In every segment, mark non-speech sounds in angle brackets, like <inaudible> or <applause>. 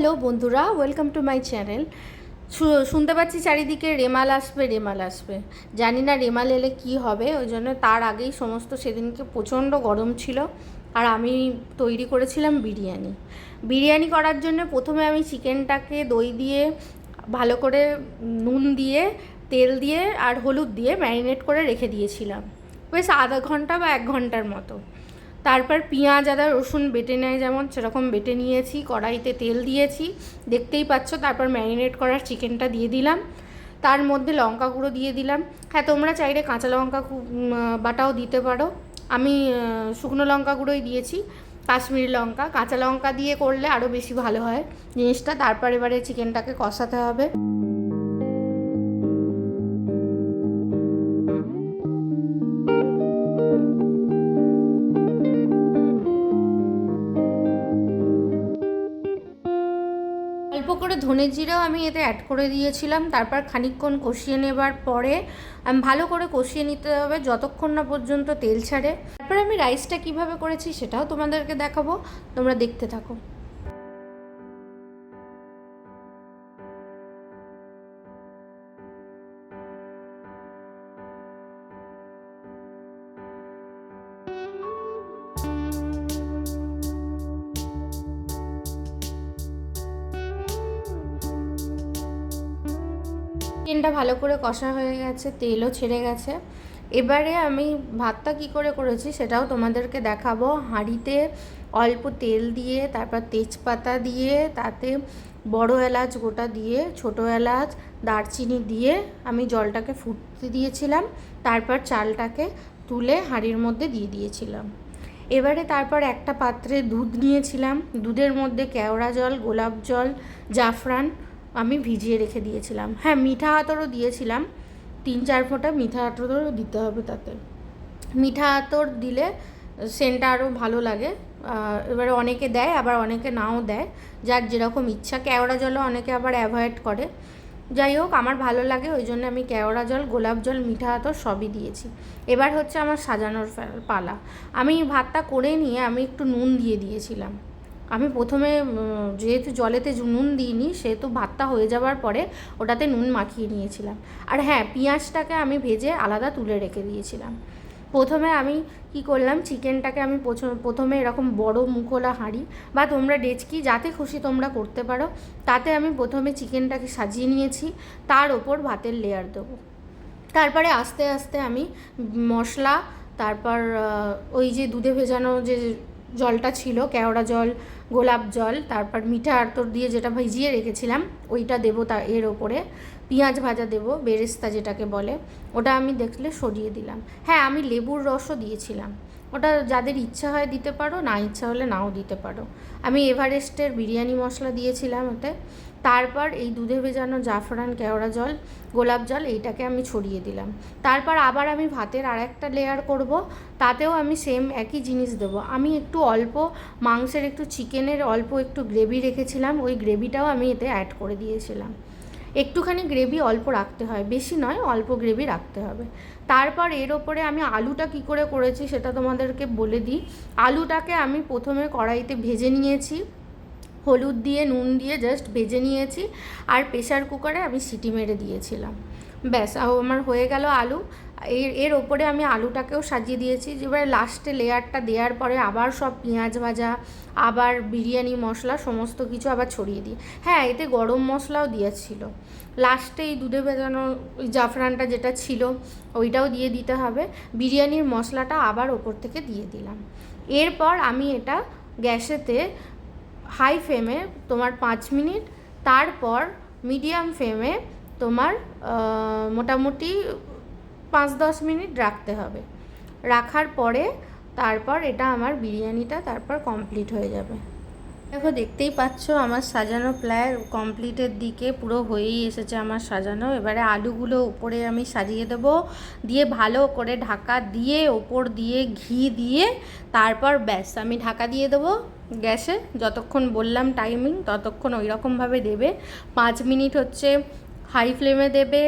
Hello বন্ধুরা welcome to my channel শুনতে পাচ্ছি চারিদিকে রেমাল আসবে রেমাল আসবে। জানি না রেমাল এলে কি হবে, ওই জন্য তার আগেই সমস্ত সেদিনকে প্রচণ্ড গরম ছিল, আর আমি তৈরি করেছিলাম বিরিয়ানি। বিরিয়ানি করার জন্য প্রথমে আমি চিকেনটাকে দই দিয়ে, ভালো করে নুন দিয়ে, তেল দিয়ে আর হলুদ দিয়ে ম্যারিনেট করে রেখে দিয়েছিলাম। বেশ আধা ঘণ্টা বা এক ঘণ্টার মতো। তারপর পেঁয়াজ, আদা, রসুন বেটে নেয় যেমন, সেরকম বেটে নিয়েছি, কড়াইতে তেল দিয়েছি। দেখতেই পাচ্ছ, তারপর ম্যারিনেট করার চিকেনটা দিয়ে দিলাম। তার মধ্যে লঙ্কা গুঁড়ো দিয়ে দিলাম। হ্যাঁ তোমরা চাইলে কাঁচা লঙ্কা বাটাও দিতে পারো। আমি শুকনো লঙ্কা গুঁড়োই দিয়েছি। কাশ্মীরি লঙ্কা, কাঁচা লঙ্কা দিয়ে করলে আরও বেশি ভালো হয় জিনিসটা। তারপর এবারে চিকেনটাকে কষাতে হবে। ধনে জিরাও আমি এতে অ্যাড করে দিয়েছিলাম। তারপর খানিকক্ষণ কষিয়ে নেবার পরে ভালো করে কষিয়ে নিতে হবে যতক্ষণ না পর্যন্ত তেল ছাড়ে। তারপর আমি রাইসটা কীভাবে করেছি সেটাও তোমাদেরকে দেখাবো। তোমরা দেখতে থাকো। চিকেনটা ভালো করে কষা হয়ে গেছে, তেলও ছেড়ে গেছে। এবারে আমি ভাতটা কি করে করেছি সেটাও তোমাদেরকে দেখাবো। হাঁড়িতে অল্প তেল দিয়ে, তারপর তেজপাতা দিয়ে, তাতে বড় এলাচ গোটা দিয়ে, ছোট এলাচ, দারচিনি দিয়ে আমি জলটাকে ফুটতে দিয়েছিলাম। তারপর চালটাকে তুলে হাঁড়ির মধ্যে দিয়ে দিয়েছিলাম। এবারে তারপর একটা পাত্রে দুধ নিয়েছিলাম। দুধের মধ্যে কেওড়া জল, গোলাপ জল, জাফরান আমি ভিজিয়ে রেখে দিয়েছিলাম। হ্যাঁ মিঠা আতরও দিয়েছিলাম। তিন চার ফোঁটা মিঠা আতরও দিতে হবে তাতে। মিঠা আতর দিলে সেন্টটা আরও ভালো লাগে। এবারে অনেকে দেয়, আবার অনেকে নাও দেয়। যার যেরকম ইচ্ছা। কেওড়া জলও অনেকে আবার অ্যাভয়েড করে। যাই হোক, আমার ভালো লাগে, ওই জন্য আমি কেওড়া জল, গোলাপ জল, মিঠা আতর সবই দিয়েছি। এবার হচ্ছে আমার সাজানোর পালা। আমি ভাতটা করে নিয়ে আমি একটু নুন দিয়ে দিয়েছিলাম। আমি প্রথমে যেহেতু জলেতে নুন দিইনি, সেহেতু ভাতটা হয়ে যাওয়ার পরে ওটাতে নুন মাখিয়ে নিয়েছিলাম। আর হ্যাঁ পেঁয়াজটাকে আমি ভেজে আলাদা তুলে রেখে দিয়েছিলাম। প্রথমে আমি কি করলাম, চিকেনটাকে আমি প্রথমে এরকম বড় মুখোলা হাঁড়ি বা তোমরা ডেচকি, যাতে খুশি তোমরা করতে পারো, তাতে আমি প্রথমে চিকেনটাকে সাজিয়ে নিয়েছি, তার ওপর ভাতের লেয়ার দেবো। তারপরে আস্তে আস্তে আমি মশলা, তারপর ওই যে দুধে ভেজানো যে জলটা ছিল, কেওড়া জল গোলাপ জল, তারপর মিঠা আর্তর দিয়ে যেটা ভিজিয়ে রেখেছিলাম, ওইটা দেবো তা, এর ওপরে। পেঁয়াজ ভাজা দেবো, বেরেস্তা যেটাকে বলে। ওটা আমি দেখলে সরিয়ে দিলাম। হ্যাঁ আমি লেবুর রসও দিয়েছিলাম। ওটা যাদের ইচ্ছা হয় দিতে পারো, না ইচ্ছা হলে নাও দিতে পারো। আমি এভারেস্টের বিরিয়ানি মশলা দিয়েছিলাম ওতে। তারপর এই দুধে ভেজানো জাফরান কেওড়া জল, গোলাপ জল, এইটাকে আমি ছড়িয়ে দিলাম। তারপর আবার আমি ভাতের আর একটা লেয়ার করব, তাতেও আমি সেম একই জিনিস দেব। আমি একটু অল্প মাংসের একটু চিকেনের অল্প একটু গ্রেভি রেখেছিলাম, ওই গ্রেভিটাও আমি এতে অ্যাড করে দিয়েছিলাম। একটুখানি গ্রেভি অল্প রাখতে হয়, বেশি নয়, অল্প গ্রেভি রাখতে হবে। তারপর এর ওপরে আমি আলুটা কি করে করেছি সেটা তোমাদেরকে বলে দিই। আলুটাকে আমি প্রথমে কড়াইতে ভেজে নিয়েছি। হলুদ দিয়ে, নুন দিয়ে জাস্ট ভেজে নিয়েছি। আর প্রেশার কুকারে আমি সিটি মেরে দিয়েছিলাম। ব্যাস আমার হয়ে গেল আলু। এর এর ওপরে আমি আলুটাকেও সাজিয়ে দিয়েছি। এবারে লাস্টে লেয়ারটা দেওয়ার পরে আবার সব পেঁয়াজ ভাজা, আবার বিরিয়ানি মশলা, সমস্ত কিছু আবার ছড়িয়ে দিই হ্যাঁ এতে গরম মশলাও দিয়েছিল। লাস্টে এই দুধে ভেজানো ওই জাফরানটা যেটা ছিল, ওইটাও দিয়ে দিতে হবে। বিরিয়ানির মশলাটা আবার ওপর থেকে দিয়ে দিলাম। এরপর আমি এটা গ্যাসেতে হাই ফ্লেমে তোমার পাঁচ মিনিট, তারপর মিডিয়াম ফ্লেমে তোমার মোটামুটি পাঁচ দশ মিনিট রাখতে হবে। রাখার পরে তারপর এটা আমার বিরিয়ানিটা তারপর কমপ্লিট হয়ে যাবে। দেখো, দেখতেই পাচ্ছ আমার সাজানো প্রায় কমপ্লিটের দিকে পুরো হয়েই এসেছে আমার সাজানো। এবারে আলুগুলো উপরে আমি সাজিয়ে দেব, দিয়ে ভালো করে ঢাকা দিয়ে, ওপর দিয়ে ঘি দিয়ে, তারপর ব্যাস আমি ঢাকা দিয়ে দেবো। গ্যাসে যতক্ষণ বললাম টাইমিং ততক্ষণ ওই রকমভাবে দেবে। পাঁচ মিনিট হচ্ছে হাই ফ্লেমে দেবে,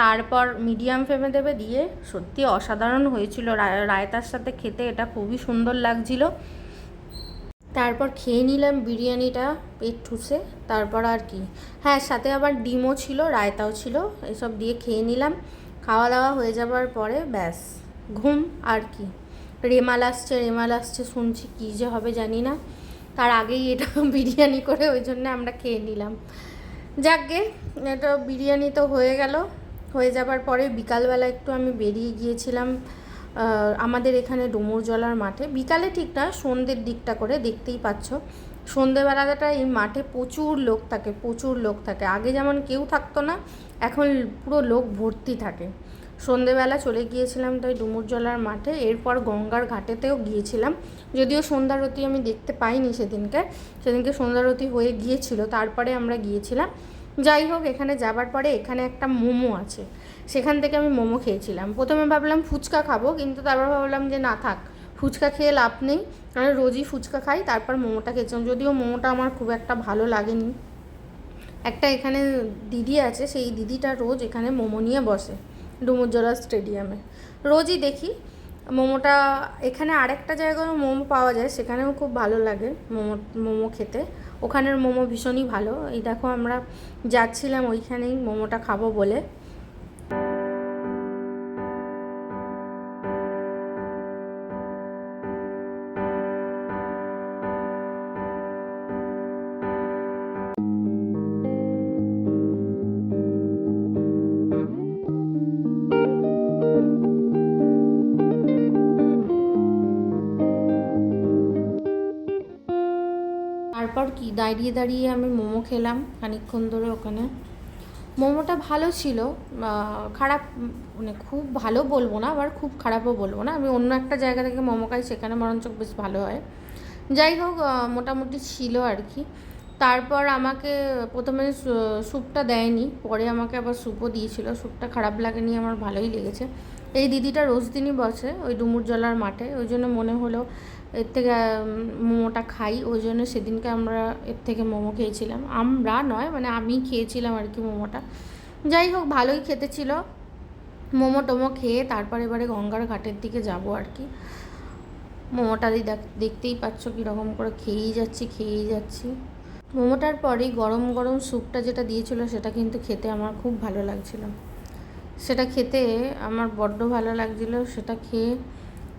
তারপর মিডিয়াম ফ্লেমে দেবে, দিয়ে সত্যি অসাধারণ হয়েছিল। রায়তার সাথে খেতে এটা খুবই সুন্দর লাগছিল। তারপর খেয়ে নিলাম বিরিয়ানিটা, পেট ঠুসে। তারপর আর কি। হ্যাঁ সাথে আবার ডিমও ছিল, রায়তাও ছিল, এসব দিয়ে খেয়ে নিলাম। খাওয়া দাওয়া হয়ে যাবার পরে ব্যাস, ঘুম আর কি। রেমাল আসছে রেমাল আসছে, শুনছি কী যে হবে জানি না। তার আগেই এটা <laughs> বিরিয়ানি করে ওই জন্য আমরা খেয়ে নিলাম। যাকগে, এটা বিরিয়ানি তো হয়ে গেল। হয়ে যাবার পরে বিকালবেলা একটু আমি বেরিয়ে গিয়েছিলাম আমাদের এখানে ডুমুরজলার মাঠে। বিকালে ঠিক না, সন্ধ্যের দিকটা করে দেখতেই পাচ্ছ। সন্ধেবেলাটা এই মাঠে প্রচুর লোক থাকে, প্রচুর লোক থাকে। আগে যেমন কেউ থাকতো না, এখন পুরো লোক ভর্তি থাকে। সন্ধেবেলা চলে গিয়েছিলাম তাই ডুমুরজলার মাঠে, এরপর গঙ্গার ঘাটেতেও গিয়েছিলাম। যদিও সন্ধ্যারতি আমি দেখতে পাইনি সেদিনকে সেদিনকে সন্ধ্যারতি হয়ে গিয়েছিল, তারপরে আমরা গিয়েছিলাম। যাই হোক, এখানে যাবার পরে এখানে একটা মোমো আছে, সেখান থেকে আমি মোমো খেয়েছিলাম। প্রথমে ভাবলাম ফুচকা খাব, কিন্তু তারপর ভাবলাম যে না থাক, ফুচকা খেয়ে লাভ নেই কারণ রোজই ফুচকা খাই, তারপর মোমোটা খেয়েছিলাম। যদিও মোমোটা আমার খুব একটা ভালো লাগেনি। একটা এখানে দিদি আছে, সেই দিদিটা রোজ এখানে মোমো নিয়ে বসে। ডুমুরজলা স্টেডিয়ামে। রোজই দেখি। মোমোটা, এখানে আরেকটা জায়গায় মোমো পাওয়া যায়, সেখানেও খুব ভালো লাগে মোমো মোমো খেতে। ওখানের মোমো ভীষণই ভালো। এই দেখো আমরা যাচ্ছিলাম ওইখানেই মোমোটা খাব বলে। দাঁড়িয়ে দাঁড়িয়ে আমি মোমো খেলাম খানিকক্ষণ ধরে ওখানে। মোমোটা ভালো ছিল খারাপ মানে খুব ভালো বলব না, আবার খুব খারাপও বলব না। আমি অন্য একটা জায়গা থেকে মোমো খাই, সেখানে বরঞ্চ বেশ ভালো হয়। যাই হোক মোটামুটি ছিল আর কি। তারপর আমাকে প্রথমে স্যুপটা দেয়নি, পরে আমাকে আবার স্যুপও দিয়েছিল। স্যুপটা খারাপ লাগেনি, আমার ভালোই লেগেছে। এই দিদিটা রোজ দিনই বসে ওই ডুমুরজলার মাঠে, ওই জন্য মনে হলো এর থেকে মোমোটা খাই। ওই জন্য সেদিনকে আমরা এর থেকে মোমো খেয়েছিলাম। আমরা নয় মানে আমি খেয়েছিলাম আর কি মোমোটা। যাই হোক, ভালোই খেতে ছিল। মোমো টোমো খেয়ে তারপর এবারে গঙ্গার ঘাটের দিকে যাব আর কি। মোমোটা দেখতেই পাচ্ছ কীরকম করে খেয়েই যাচ্ছি খেয়েই যাচ্ছি। মোমোটার পরেই গরম গরম স্যুপটা যেটা দিয়েছিল সেটা কিন্তু খেতে আমার খুব ভালো লাগছিল। সেটা খেতে আমার বড্ড ভালো লাগছিল। সেটা খেয়ে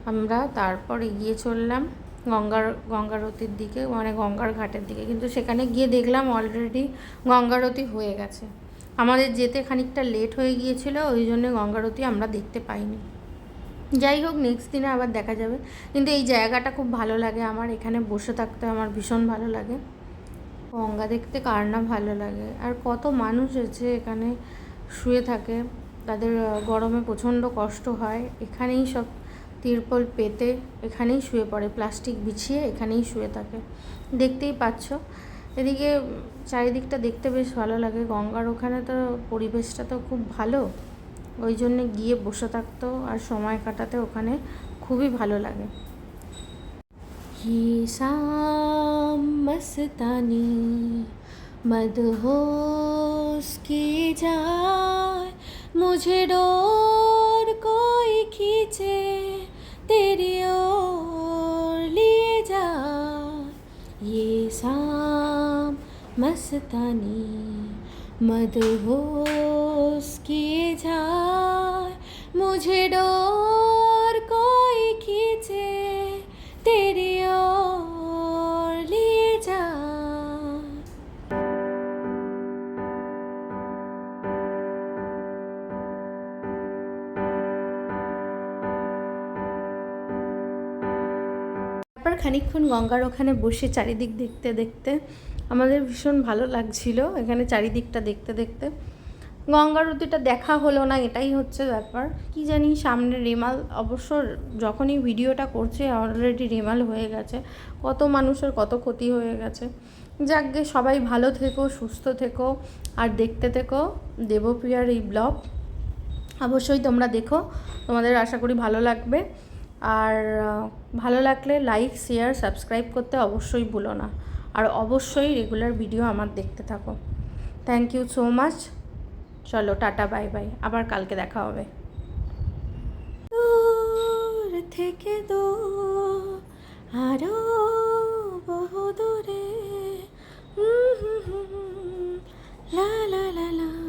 আমরা তারপর এগিয়ে চললাম গঙ্গার গঙ্গারতির দিকে মানে গঙ্গার ঘাটের দিকে। কিন্তু সেখানে গিয়ে দেখলাম অলরেডি গঙ্গারতি হয়ে গেছে। আমাদের যেতে খানিকটা লেট হয়ে গিয়েছিল, ওই জন্য গঙ্গারতি আমরা দেখতে পাইনি। যাই হোক নেক্সট দিনে আবার দেখা যাবে। কিন্তু এই জায়গাটা খুব ভালো লাগে আমার, এখানে বসে থাকতে আমার ভীষণ ভালো লাগে। গঙ্গা দেখতে কার না ভালো লাগে। আর কত মানুষ আছে এখানে শুয়ে থাকে, তাদের গরমে প্রচণ্ড কষ্ট হয়। এখানেই সব তিরপল পেতে এখানেই শুয়ে পড়ে প্লাস্টিক বিছিয়ে এখানেই শুয়ে থাকে দেখতেই পাচ্ছ এদিকে উম, চারিদিকটা দেখতে বেশ ভালো লাগে গঙ্গার ওখানে তো পরিবেশটা তো খুব ভালো ওই জন্যে গিয়ে বসে থাকতো আর সময় কাটাতে ওখানে খুবই ভালো লাগে ये शाम मस्तानी मदहोश की जाए मुझे डोर कोई खींचे तेरी ओर लिए जा। ये शाम मस्तानी मदहोश किए जा। मुझे डोर তারপর খানিকক্ষণ গঙ্গার ওখানে বসে চারিদিক দেখতে দেখতে আমাদের ভীষণ ভালো লাগছিল এখানে চারিদিকটা দেখতে দেখতে। গঙ্গার গঙ্গারতিটা দেখা হলো না, এটাই হচ্ছে ব্যাপার। কি জানি সামনে রেমাল, অবশ্য যখনই ভিডিওটা করছে অলরেডি রেমাল হয়ে গেছে। কত মানুষের কত ক্ষতি হয়ে গেছে। যাকগে, সবাই ভালো থেকো, সুস্থ থেকো, আর দেখতে থেকো দেবপ্রিয়ার এই ব্লগ। অবশ্যই তোমরা দেখো, তোমাদের আশা করি ভালো লাগবে। আর ভালো লাগলে লাইক শেয়ার সাবস্ক্রাইব করতে অবশ্যই ভুলো না। আর অবশ্যই রেগুলার ভিডিও আমার দেখতে থাকো। থ্যাংক ইউ সো মাচ চলো, টাটা বাই বাই আবার কালকে দেখা হবে। দূর থেকে দূর, আরও বহু দূরে লা লা লা লা।